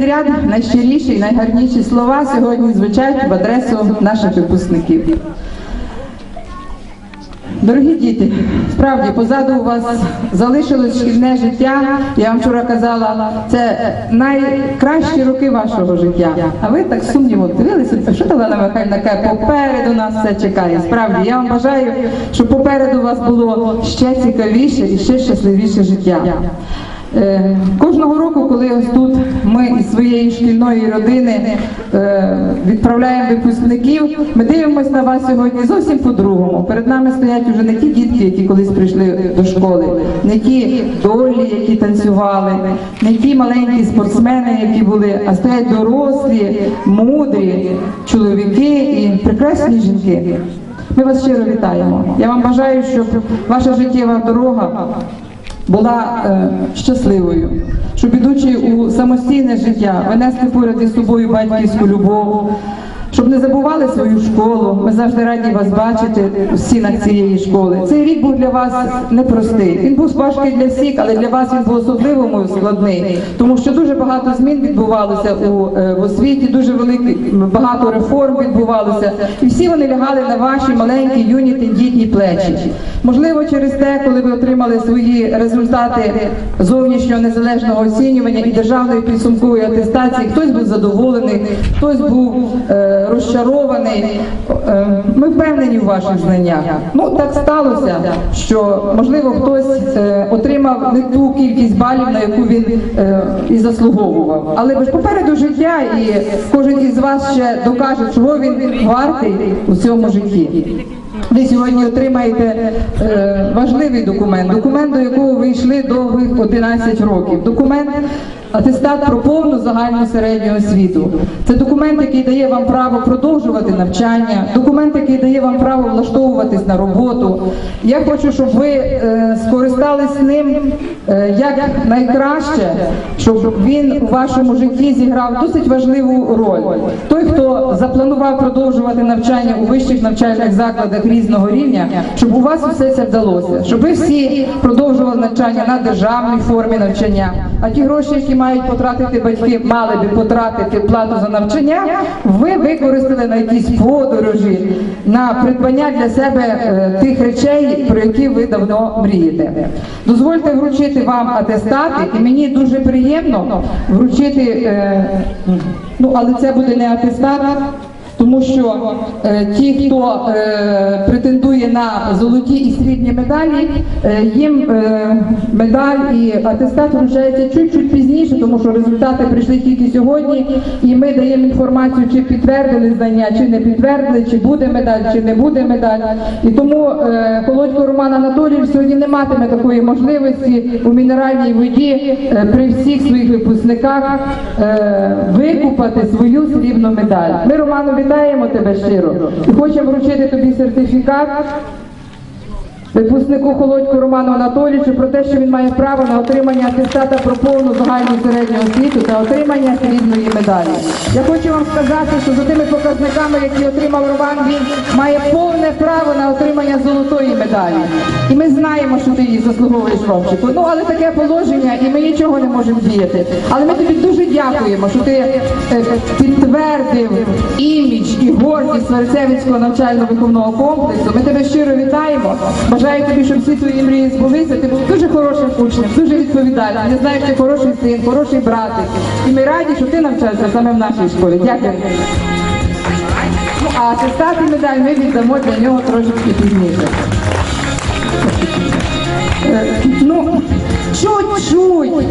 підряд найщиріші і найгарніші слова сьогодні звучать в адресу наших випускників. Дорогі діти, справді позаду у вас залишилось шкільне життя. Я вам вчора казала, це найкращі роки вашого життя. А ви так сумніво дивилися, що Олена Михайлівна каже, попереду нас все чекає. Справді, я вам бажаю, щоб попереду у вас було ще цікавіше і ще щасливіше життя. Е, Кожного року, коли ось тут ми із своєї шкільної родини е, відправляємо випускників, ми дивимося на вас сьогодні зовсім по-другому. Перед нами стоять уже не ті дітки, які колись прийшли до школи, не ті долі, які танцювали, не ті маленькі спортсмени, які були, а стоять дорослі, мудрі чоловіки і прекрасні жінки. Ми вас щиро вітаємо. Я вам бажаю, щоб ваша життєва дорога була е, щасливою, щоб ідучи у самостійне життя, ви несли поряд із собою батьківську любов, щоб не забували свою школу. Ми завжди раді вас бачити у стінах цієї школи. Цей рік був для вас непростий. Він був важкий для всіх, але для вас він був особливо складний, тому що дуже багато змін відбувалося у е, в освіті, дуже великий багато реформ відбувалося, і всі вони лягали на ваші маленькі юні тендітні плечі. Можливо, через те, коли ви отримали свої результати зовнішнього незалежного оцінювання і державної підсумкової атестації, хтось був задоволений, хтось був е, розчарований. Е, ми впевнені в ваших знаннях. Ну так сталося, що можливо хтось е, отримав не ту кількість балів, на яку він е, і заслуговував. Але ж попереду життя, і кожен із вас ще докаже, чого він вартий у цьому житті. Ви сьогодні отримаєте е, важливий документ, документ, до якого ви йшли довгих 11 років. Документ атестат про повну загальну середню освіту. Це документ, який дає вам право продовжувати навчання, документ, який дає вам право влаштовуватись на роботу. Я хочу, щоб ви е, скористались ним е, як найкраще, щоб він у вашому житті зіграв досить важливу роль. Той, хто запланував продовжувати навчання у вищих навчальних закладах різного рівня, щоб у вас все це вдалося, щоб ви всі продовжували навчання на державній формі навчання. А ті гроші, які мають потратити батьки, мали би потратити плату за навчання, ви використали на якісь подорожі, на придбання для себе е, тих речей, про які ви давно мрієте. Дозвольте вручити вам атестати, і мені дуже приємно вручити, е, ну але це буде не атестат. Тому що е, ті, хто е, претендує на золоті і срібні медалі, е, їм е, медаль і атестат вручається чуть-чуть пізніше, тому що результати прийшли тільки сьогодні, і ми даємо інформацію, чи підтвердили знання, чи не підтвердили, чи буде медаль, чи не буде медаль. І тому е, Холодько Роман Анатолійович сьогодні не матиме такої можливості у мінеральній воді е, при всіх своїх випускниках е, викупати свою срібну медаль. Ми Роману вітаємо тебе щиро і хочемо вручити тобі сертифікат. 안녕. Випускнику Холодьку Роману Анатолійовичу про те, що він має право на отримання атестата про повну загальну середню освіту та отримання срібної медалі. Я хочу вам сказати, що за тими показниками, які отримав Роман, він має повне право на отримання золотої медалі. І ми знаємо, що ти її заслуговуєш Ромчику. Ну але таке положення, і ми нічого не можемо діяти. Але ми тобі дуже дякуємо, що ти е, підтвердив імідж і гордість Верцевицького навчально-виховного комплексу. Ми тебе щиро вітаємо. Бажаю тобі, щоб всі твої мрії збулися. Ти був дуже хорошим учнем, дуже відповідальним. Я знаю, що ти хороший син, хороший братик. І ми раді, що ти навчався саме в нашій школі. Дякую. Ну, а атестат і медаль ми віддамо для нього трошечки пізніше. Е, Ну, чуть-чуть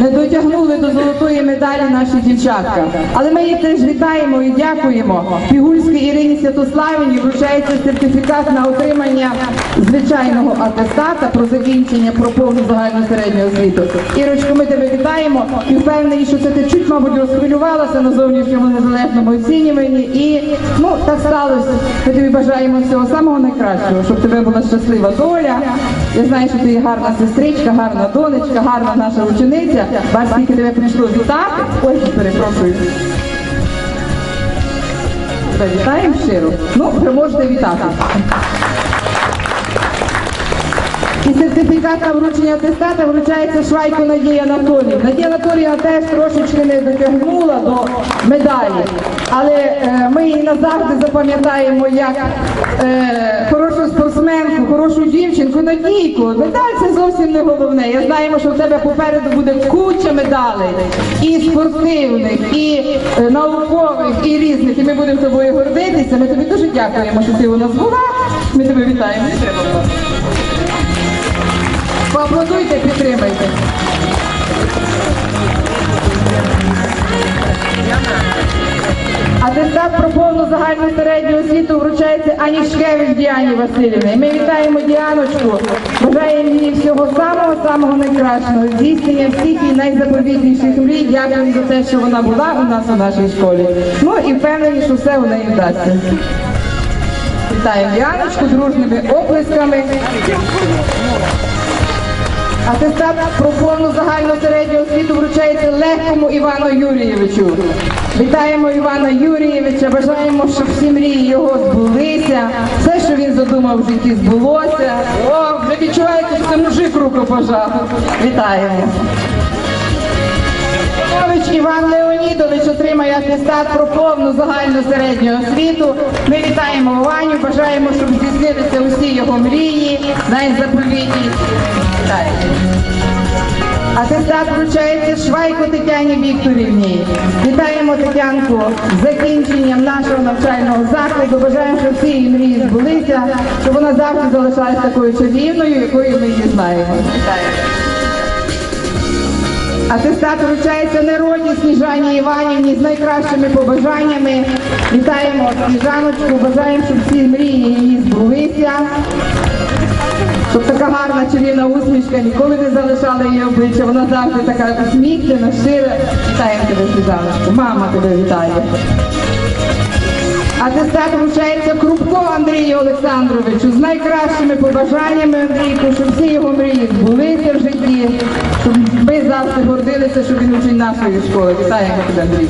не дотягнули до золотої медалі наші дівчатка. Але ми їх теж вітаємо і дякуємо. Пігульській Ірині Святославівні вручається сертифікат на отримання звичайного атестата про закінчення про повну загальну середню освіту. Ірочко, ми тебе вітаємо і впевнені, що це ти чуть, мабуть, розхвилювалася на зовнішньому незалежному оцінюванні. І ну так сталося. Ми тобі бажаємо всього самого найкращого, щоб тебе була щаслива доля. Я знаю, що ти гарна сестричка, гарна донечка, гарна наша учениця. Бач, скільки тебе прийшло вітати. Ой, перепрошую. Вітаємо щиро. Ну, ви можете вітати. І сертифікат на вручення атестата вручається Швайко Надії Анатолій. Надія Анатоліївна теж трошечки не дотягнула до медалі, але е, ми її назавжди запам'ятаємо як е, хорошу спортсменку, хорошу дівчинку, Надійку. Медаль це зовсім не головне. Я знаємо, що в тебе попереду буде куча медалей і спортивних, і е, наукових, і різних. І ми будемо тобою гордитися. Ми тобі дуже дякуємо, що ти у нас була. Ми тебе вітаємо. Поаплодуйте, підтримайте. Атестат про повну загальну середню освіту вручається Ані Шкевич Діані Васильівні. Ми вітаємо Діаночку, бажаємо їй всього самого-самого найкращого, здійснення всіх її найзаповітніших мрій. Дякуємо за те, що вона була у нас у нашій школі. Ну і впевнені, що все у неї вдасться. Вітаємо Діаночку дружними оплесками. Атестат про повну загальну середню освіту вручається легкому Івану Юрійовичу. Вітаємо Івана Юрійовича, бажаємо, щоб всі мрії його збулися. Все, що він задумав в житті, збулося. О, вже відчуваєте, що це мужик руку пожав. Вітаємо. Іванович Іван Леонідович отримає атестат про повну загальну середню освіту. Ми вітаємо Ваню, бажаємо, щоб здійснилися усі його мрії, найзаповітні. Атестат вручається Швайко Тетяні Вікторівні. Вітаємо Тетянку з закінченням нашого навчального закладу. Бажаємо, щоб всі її мрії збулися, щоб вона завжди залишалась такою чарівною, якою ми її знаємо. Вітаємо. Атестат вручається народі Сніжані Іванівні з найкращими побажаннями. Вітаємо Сніжаночку, бажаємо, щоб всі мрії її збулися. Щоб така гарна чарівна усмішка ніколи не залишала її обличчя. Вона завжди така усміхнена, щира. Вітаємо тебе, Сніжаночку. Мама тебе вітає. Атестат вручається Крупко Андрію Олександровичу з найкращими побажаннями Андрійку, щоб всі його мрії збулися в житті, щоб ми завжди гордилися, що він учень нашої школи. Вітаємо тебе, Андрій.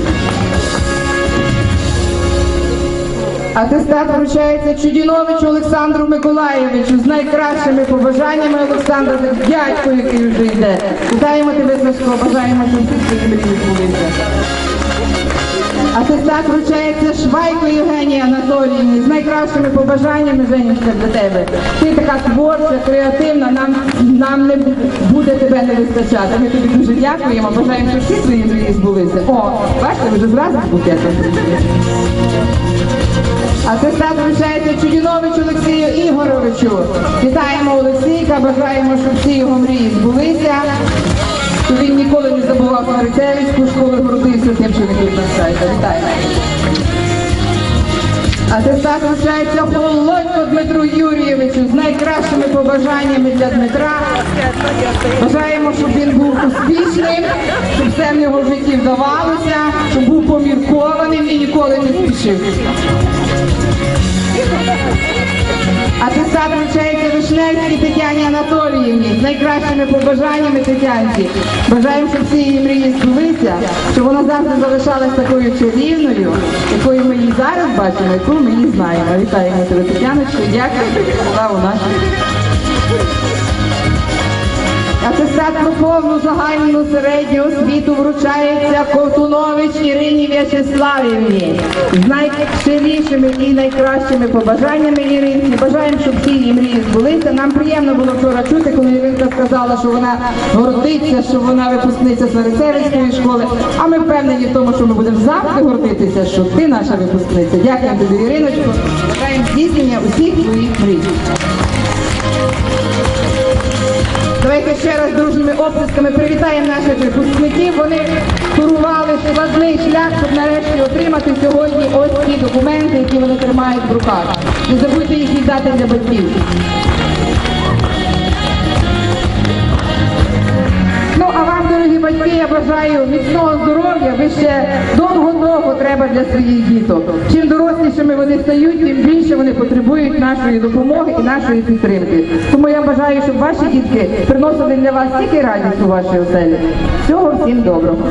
Атестат вручається Чудіновичу Олександру Миколаєвичу з найкращими побажаннями Олександра, це дядько, який вже йде. Вітаємо тебе, Сашко, бажаємо, щоб всі мрії збулися. Атестат вручається Швайко Євгенії Анатоліївні з найкращими побажаннями, Женечка, для тебе. Ти така творча, креативна, нам, нам не буде тебе не вистачати. Ми тобі дуже дякуємо, бажаємо, щоб всі твої мрії збулися. О, бачите, вже зразу букетом прийшли. Атестат вручається Чудіновичу Олексію Ігоровичу. Вітаємо Олексійка, бажаємо, щоб всі його мрії збулися. Щоб він ніколи не забував про Марицевицьку школу гордився тим, що тут навчається. Вітаємо. Атестат вручається Холодько Дмитру Юрійовичу з найкращими побажаннями для Дмитра. Бажаємо, щоб він був успішним, щоб все в нього в житті вдавалося, щоб був поміркованим і ніколи не спішив. Атестат вручається Вишневській Тетяні Анатоліївні з найкращими побажаннями Тетянці. Бажаємо, щоб всі її мрії збулися, щоб вона завжди залишалась такою чарівною, якою ми її зараз бачимо, яку ми її знаємо. Вітаємо тебе, Тетяночку, дякую, що була у нашій. Атестат про повну загальну середню освіту вручається Ковтунович Ірині В'ячеславівні з найщирішими і найкращими побажаннями Іринці. Бажаємо, щоб всі її мрії збулися. Нам приємно було вчора чути, коли Іринка сказала, що вона гордиться, що вона випускниця Старицевицької школи. А ми впевнені в тому, що ми будемо завжди гордитися, що ти наша випускниця. Дякуємо тобі, Іриночко. Бажаємо здійснення усіх твоїх мрій. Давайте ще раз дружніми оплесками привітаємо наших випускників. Вони турували складний шлях, щоб нарешті отримати сьогодні ось ці документи, які вони тримають в руках. Не забудьте їх віддати для батьків. Батьки, я бажаю міцного здоров'я. Ви ще довго-довго треба для своїх діток. Чим дорослішими вони стають, тим більше вони потребують нашої допомоги і нашої підтримки. Тому я бажаю, щоб ваші дітки приносили для вас тільки радість у вашій оселі. Всього всім доброго.